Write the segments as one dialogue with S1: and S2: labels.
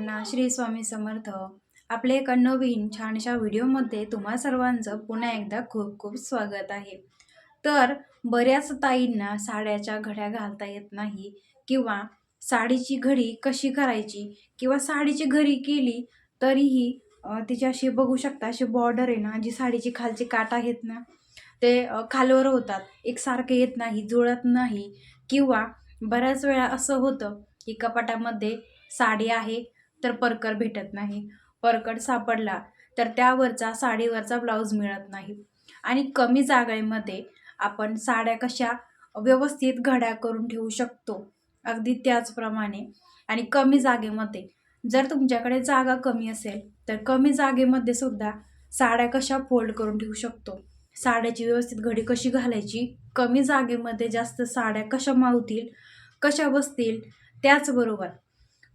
S1: सर्वांना श्री स्वामी समर्थ. आपले एका नवीन छानशा व्हिडिओमध्ये तुम्हा सर्वांचं पुन्हा एकदा खूप खूप स्वागत आहे. तर बऱ्याच ताईंना साड्याच्या घड्या घालता येत नाही किंवा साडीची घडी कशी करायची किंवा साडीची घडी केली तरीही अं, तिची अशी बघू शकता अशी बॉर्डर आहे ना जी साडीची खालची काट आहेत ना ते खालवर होतात. एकसारखे येत नाही जुळत नाही किंवा बऱ्याच वेळा असं होतं की कपाटामध्ये साडी आहे तर परकर भेटत नाही. परकर सापडला तर त्यावरचा साडीवरचा ब्लाऊज मिळत नाही. आणि कमी जागेमध्ये आपण साड्या कशा व्यवस्थित घड्या करून ठेवू शकतो? अगदी त्याचप्रमाणे. आणि कमी जागेमध्ये जर तुमच्याकडे जागा कमी असेल तर कमी जागेमध्ये सुद्धा साड्या कशा फोल्ड करून ठेवू शकतो? साड्याची व्यवस्थित घडी कशी घालायची? कमी जागेमध्ये जास्त साड्या कशा मावतील? कशा बसतील? त्याचबरोबर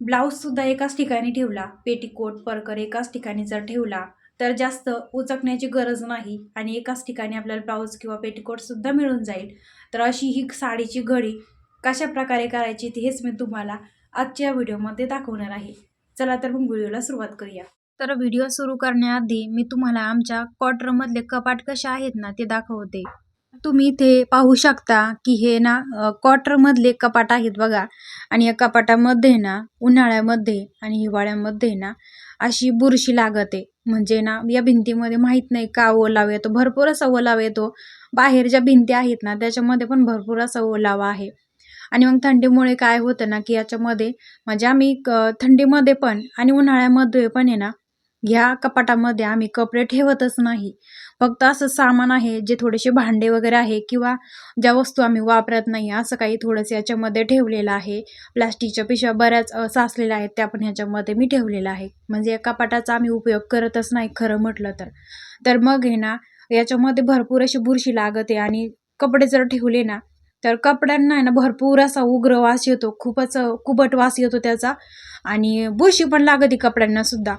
S1: ब्लाऊजसुद्धा एकाच ठिकाणी ठेवला पेटीकोट परकर एकाच ठिकाणी जर ठेवला तर जास्त उचकण्याची गरज नाही आणि एकाच ठिकाणी आपल्याला ब्लाऊज किंवा पेटीकोटसुद्धा मिळून जाईल. तर अशी ही साडीची घडी कशा प्रकारे करायची ते हेच मी तुम्हाला आजच्या व्हिडिओमध्ये दाखवणार आहे. चला तर मग व्हिडिओला सुरुवात करूया. तर व्हिडिओ सुरू करण्याआधी मी तुम्हाला आमच्या क्वार्टरमधले कपाट कसे आहेत ना ते दाखवते. तुम्ही इथे पाहू शकता की हे ना क्वार्टर क्वार्टरमधले कपाट आहेत बघा. आणि या कपाटामध्ये ना उन्हाळ्यामध्ये आणि हिवाळ्यामध्ये ना अशी बुरशी लागत. आहे म्हणजे ना या भिंतीमध्ये माहीत नाही का ओलावा येतो? भरपूर असा ओलावा येतो. बाहेर ज्या भिंती आहेत ना त्याच्यामध्ये पण भरपूर असा ओलावा आहे. आणि मग थंडीमुळे काय होतं ना की याच्यामध्ये म्हणजे आम्ही थंडीमध्ये पण आणि उन्हाळ्यामध्ये पण आहे ना ह्या कपाटामध्ये आम्ही कपडे ठेवतच नाही. फक्त असं सामान आहे जे थोडेसे भांडे वगैरे आहे किंवा ज्या वस्तू आम्ही वापरत नाही असं काही थोडंसं याच्यामध्ये ठेवलेलं आहे. प्लास्टिकच्या पिशव्या बऱ्याच साचलेल्या आहेत त्या पण ह्याच्यामध्ये मी ठेवलेल्या आहे म्हणजे या कपाटाचा आम्ही उपयोग करतच नाही खरं म्हटलं तर. तर मग हे ना याच्यामध्ये भरपूर अशी बुरशी लागत आहे आणि कपडे जर ठेवले ना तर कपड्यांना आहे ना भरपूर असा उग्र वास येतो. खूपच कुबट वास येतो त्याचा. आणि बुरशी पण लागते कपड्यांना सुद्धा.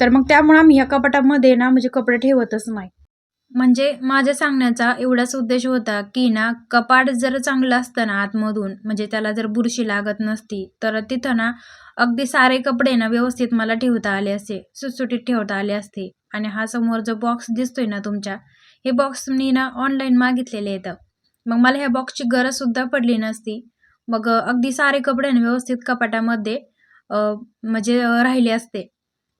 S1: तर मग त्यामुळे आम्ही ह्या कपाटामध्ये ना म्हणजे कपडे ठेवतच नाही. म्हणजे माझ्या सांगण्याचा एवढाच उद्देश होता की ना कपाट जर चांगलं असतं ना आतमधून म्हणजे त्याला जर बुरशी लागत नसती तर तिथं ना अगदी सारे कपडे ना व्यवस्थित मला ठेवता आले असते सुटसुटीत ठेवता आले असते. आणि हा समोर जो बॉक्स दिसतोय ना तुमच्या हे बॉक्स मी ना ऑनलाईन मागितलेले आहेत. मग मला ह्या बॉक्सची गरजसुद्धा पडली नसती. मग अगदी सारे कपडे ना व्यवस्थित कपाटामध्ये म्हणजे राहिले असते.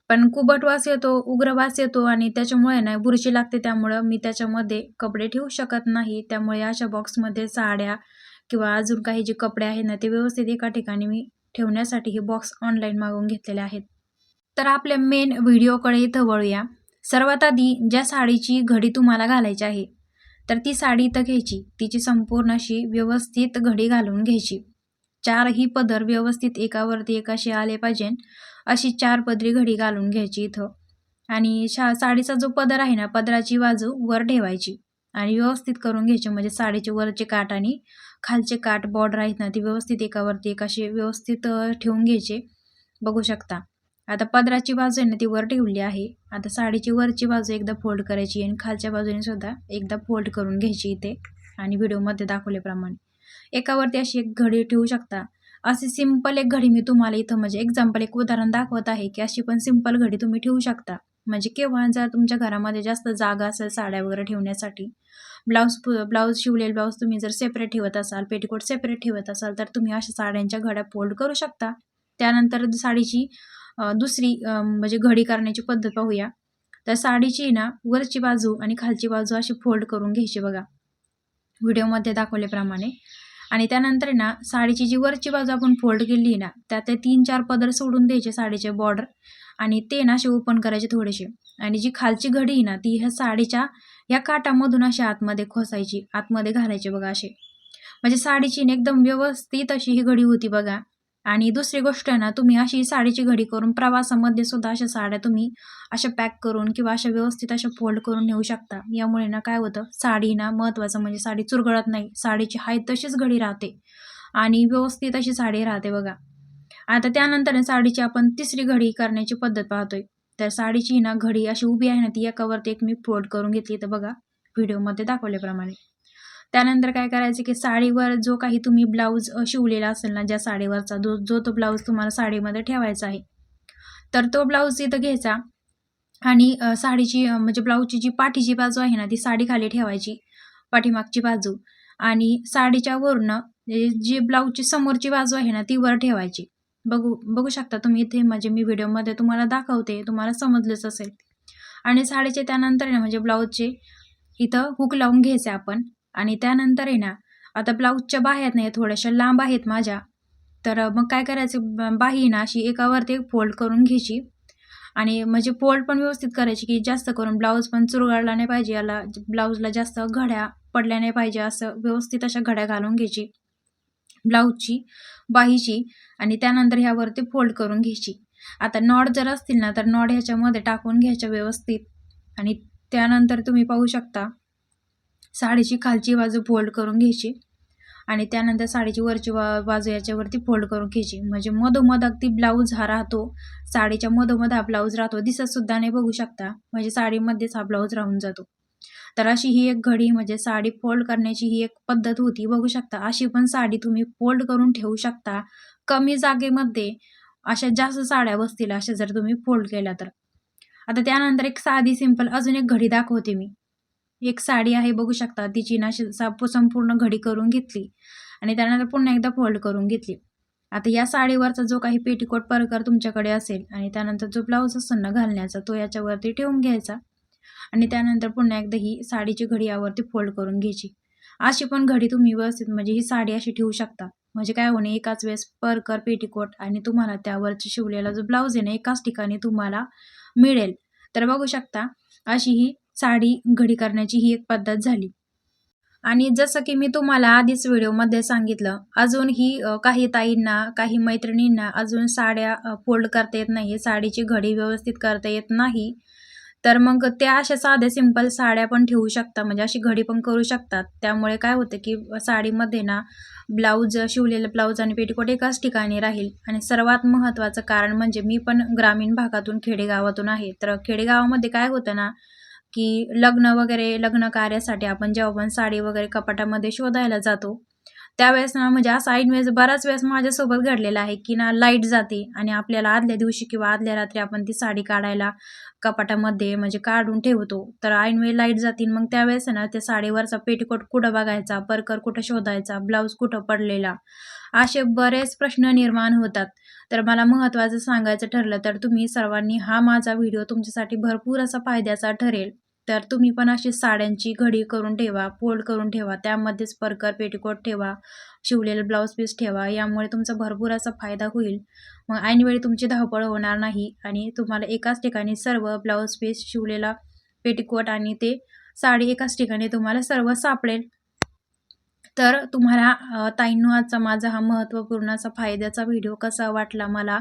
S1: पण कुबट वास येतो उग्र वास येतो आणि त्याच्यामुळे ना बुरशी लागते. त्यामुळं मी त्याच्यामध्ये कपडे ठेवू शकत नाही. त्यामुळे अशा बॉक्समध्ये साड्या किंवा अजून काही जे कपडे आहेत ना ते व्यवस्थित एका ठिकाणी मी ठेवण्यासाठी हे बॉक्स ऑनलाईन मागवून घेतलेले आहेत. तर आपल्या मेन व्हिडिओकडे इथं वळूया. सर्वात आधी ज्या साडीची घडी तुम्हाला घालायची आहे तर ती साडी इथं घ्यायची. तिची संपूर्ण अशी व्यवस्थित घडी घालून घ्यायची. चारही पदर व्यवस्थित एकावरती एक असे आले पाहिजे अशी चार पदरी घडी घालून घ्यायची इथं. आणि शा साडीचा जो पदर आहे ना पदराची बाजू वर ठेवायची आणि व्यवस्थित करून घ्यायची. म्हणजे साडीचे वरचे काठ आणि खालचे काठ बॉर्डर आहेत ना ती व्यवस्थित एकावरती एक असे व्यवस्थित ठेवून घ्यायचे. बघू शकता. आता पदराची बाजू आहे ना ती वर ठेवली आहे. आता साडीची वरची बाजू एकदा फोल्ड करायची आणि खालच्या बाजूने सुद्धा एकदा फोल्ड करून घ्यायची इथे. आणि व्हिडिओमध्ये दाखवल्याप्रमाणे. एकावरती अशी एक घडी ठेवू शकता. अशी सिंपल एक घडी मी तुम्हाला इथं म्हणजे एक्झाम्पल एक उदाहरण दाखवत आहे की अशी पण सिंपल घडी तुम्ही ठेवू शकता. म्हणजे केव्हा जर तुमच्या घरामध्ये जास्त जागा असेल साड्या वगैरे ठेवण्यासाठी ब्लाऊज ब्लाऊज शिवलेले ब्लाऊज तुम्ही जर सेपरेट ठेवत असाल पेटीकोट सेपरेट ठेवत असाल तर तुम्ही अशा साड्यांच्या घड्या फोल्ड करू शकता. त्यानंतर साडीची दुसरी म्हणजे घडी करण्याची पद्धत पाहूया. तर साडीची ना वरची बाजू आणि खालची बाजू अशी फोल्ड करून घ्यायची बघा. व्हिडिओमध्ये दाखवल्याप्रमाणे. आणि त्यानंतर आहे ना साडीची जी वरची बाजू आपण फोल्ड केली आहे ना त्यात ते तीन चार पदर सोडून द्यायचे साडीचे बॉर्डर आणि ते ना असे ओपन करायचे थोडेसे. आणि जी खालची घडी आहे ना ती ह्या साडीच्या ह्या काटामधून अशी आतमध्ये खोसायची आतमध्ये घालायची बघा असे. म्हणजे साडीची ना एकदम व्यवस्थित अशी ही घडी होती बघा. आणि दुसरी गोष्ट आहे ना तुम्ही अशी साडीची घडी करून प्रवासामध्ये सुद्धा अशा साड्या तुम्ही अशा पॅक करून किंवा अशा व्यवस्थित अशा फोल्ड करून नेऊ शकता. यामुळे ना काय होतं साडी ना महत्त्वाचं म्हणजे साडी चुरगळत नाही साडीची हाय तशीच घडी राहते आणि व्यवस्थित अशी साडी राहते बघा. आता त्यानंतर साडीची आपण तिसरी घडी करण्याची पद्धत पाहतोय. तर साडीची ना घडी अशी उभी आहे ना ती एकावरती एक मी फोल्ड करून घेतली. तर बघा व्हिडिओमध्ये दाखवल्याप्रमाणे. त्यानंतर काय करायचं की साडीवर जो काही तुम्ही ब्लाऊज शिवलेला असेल ना ज्या साडीवरचा जो जो तो ब्लाऊज तुम्हाला साडीमध्ये ठेवायचा आहे तर तो ब्लाऊज इथं घ्यायचा आणि साडीची म्हणजे ब्लाऊजची जी पाठीची बाजू आहे ना ती साडी खाली ठेवायची पाठीमागची बाजू आणि साडीच्या वरनं म्हणजे जी ब्लाऊजची समोरची बाजू आहे ना ती वर ठेवायची. बघू बघू शकता तुम्ही इथे म्हणजे मी व्हिडिओमध्ये तुम्हाला दाखवते तुम्हाला समजलंच असेल. आणि साडीचे त्यानंतर आहे ना म्हणजे ब्लाऊजचे इथं हुक लावून घ्यायचे आपण. आणि त्यानंतर आहे ना आता ब्लाऊजच्या बाह्या आहेत थोड्याशा लांब आहेत माझ्या. तर मग काय करायचं? बाही ना अशी एकावरती एक फोल्ड करून घ्यायची. आणि म्हणजे फोल्ड पण व्यवस्थित करायची की जास्त करून ब्लाऊज पण चुरगाळला नाही पाहिजे याला ब्लाऊजला जास्त घड्या पडल्या नाही पाहिजे असं व्यवस्थित अशा घड्या घालून घ्यायची. ब्लाऊजची बाहीची आणि त्यानंतर ह्यावरती फोल्ड करून घ्यायची. आता नॉड जर असतील ना तर नॉड ह्याच्यामध्ये टाकून घ्यायच्या व्यवस्थित. आणि त्यानंतर तुम्ही पाहू शकता साडीची खालची बाजू फोल्ड करून घ्यायची आणि त्यानंतर साडीची वरची बा बाजू याच्यावरती फोल्ड करून घ्यायची. म्हणजे मधोमध अगदी ब्लाऊज हा राहतो. साडीच्या मधोमध हा ब्लाऊज राहतो. दिसतसुद्धा नाही बघू शकता. म्हणजे साडीमध्येच हा ब्लाऊज राहून जातो. तर अशी ही एक घडी म्हणजे साडी फोल्ड करण्याची ही एक पद्धत होती. बघू शकता. अशी पण साडी तुम्ही फोल्ड करून ठेवू शकता. कमी जागेमध्ये अशा जास्त साड्या बसतील अशा जर तुम्ही फोल्ड केल्या तर. आता त्यानंतर एक साधी सिंपल अजून एक घडी दाखवते मी. एक साडी आहे बघू शकता. तिची ना सा- संपूर्ण घडी करून घेतली. आणि त्यानंतर पुन्हा एकदा फोल्ड करून घेतली. आता या साडीवरचा जो काही पेटीकोट परकर तुमच्याकडे असेल आणि त्यानंतर जो ब्लाऊज असेल ना घालण्याचा तो याच्यावरती ठेवून घ्यायचा. आणि त्यानंतर पुन्हा एकदा ही साडीची घडी यावरती फोल्ड करून घ्यायची. अशी पण घडी तुम्ही व्यवस्थित म्हणजे ही साडी अशी ठेवू शकता. म्हणजे काय होणे एकाच वेळेस परकर पेटीकोट आणि तुम्हाला त्यावरची शिवलेला जो ब्लाऊज आहे ना एकाच ठिकाणी तुम्हाला मिळेल. तर बघू शकता अशी ही साडी घडी करण्याची ही एक पद्धत झाली. आणि जसं की मी तुम्हाला आधीच व्हिडिओमध्ये सांगितलं अजूनही काही ताईंना काही मैत्रिणींना अजून साड्या फोल्ड करता येत नाही साडीची घडी व्यवस्थित करता येत नाही तर मग त्या अशा साध्या सिंपल साड्या पण ठेवू शकता म्हणजे अशी घडी पण करू शकतात. त्यामुळे काय होतं की साडीमध्ये ना ब्लाऊज शिवलेलं ब्लाऊज आणि पेटीकोट एकाच ठिकाणी राहील. आणि सर्वात महत्त्वाचं कारण म्हणजे मी पण ग्रामीण भागातून खेडेगावातून आहे. तर खेडेगावामध्ये काय होतं ना की लग्न वगैरे लग्न कार्यासाठी आपण जेव्हा पण साडी वगैरे कपाटामध्ये शोधायला जातो त्यावेळेस ना म्हणजे असं ऐन वेळेस बऱ्याच वेळेस माझ्यासोबत घडलेलं आहे की ना लाइट जाते आणि आपल्याला आदल्या दिवशी किंवा आदल्या रात्री आपण ती साडी काढायला कपाटामध्ये म्हणजे काढून ठेवतो. तर ऐन वेळी लाइट जातील मग त्यावेळेस ना त्या साडीवरचा पेटीकोट कुठं बघायचा परकर कुठं शोधायचा ब्लाऊज कुठं पडलेला असे बरेच प्रश्न निर्माण होतात. तर मला महत्त्वाचं सांगायचं ठरलं तर तुम्ही सर्वांनी हा माझा व्हिडिओ तुमच्यासाठी भरपूर असा फायद्याचा ठरेल. तर तुम्ही पण अशी साड्यांची घडी करून ठेवा फोल्ड करून ठेवा त्यामध्येच परकर पेटीकोट ठेवा शिवलेलं ब्लाऊज पीस ठेवा यामुळे तुमचा भरपूर असा फायदा होईल. मग ऐनवेळी तुमची धावपळ होणार नाही आणि तुम्हाला एकाच ठिकाणी सर्व ब्लाऊज पीस शिवलेला पेटीकोट आणि ते साडी एकाच ठिकाणी तुम्हाला सर्व सापडेल. तर तुम्हाला अ, ताईंनो आजचा माझा हा महत्त्वपूर्ण असा फायद्याचा व्हिडिओ कसा वाटला मला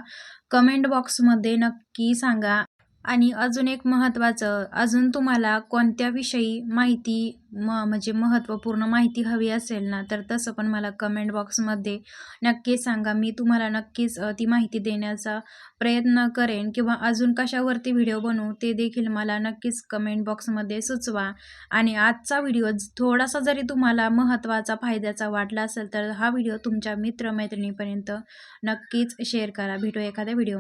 S1: कमेंट बॉक्समध्ये नक्की सांगा. आणि अजून एक महत्त्वाचं अजून तुम्हाला कोणत्या विषयी माहिती म म्हणजे महत्त्वपूर्ण माहिती हवी असेल ना तर तसं पण मला कमेंट बॉक्समध्ये नक्की सांगा. मी तुम्हाला नक्कीच ती माहिती देण्याचा प्रयत्न करेन किंवा अजून कशावरती व्हिडिओ बनवू ते देखील मला नक्कीच कमेंट बॉक्समध्ये सुचवा. आणि आजचा व्हिडिओ थोडासा जरी तुम्हाला महत्त्वाचा फायद्याचा वाटला असेल तर हा व्हिडिओ तुमच्या मित्रमैत्रिणीपर्यंत नक्कीच शेअर करा. भेटू एखाद्या व्हिडिओ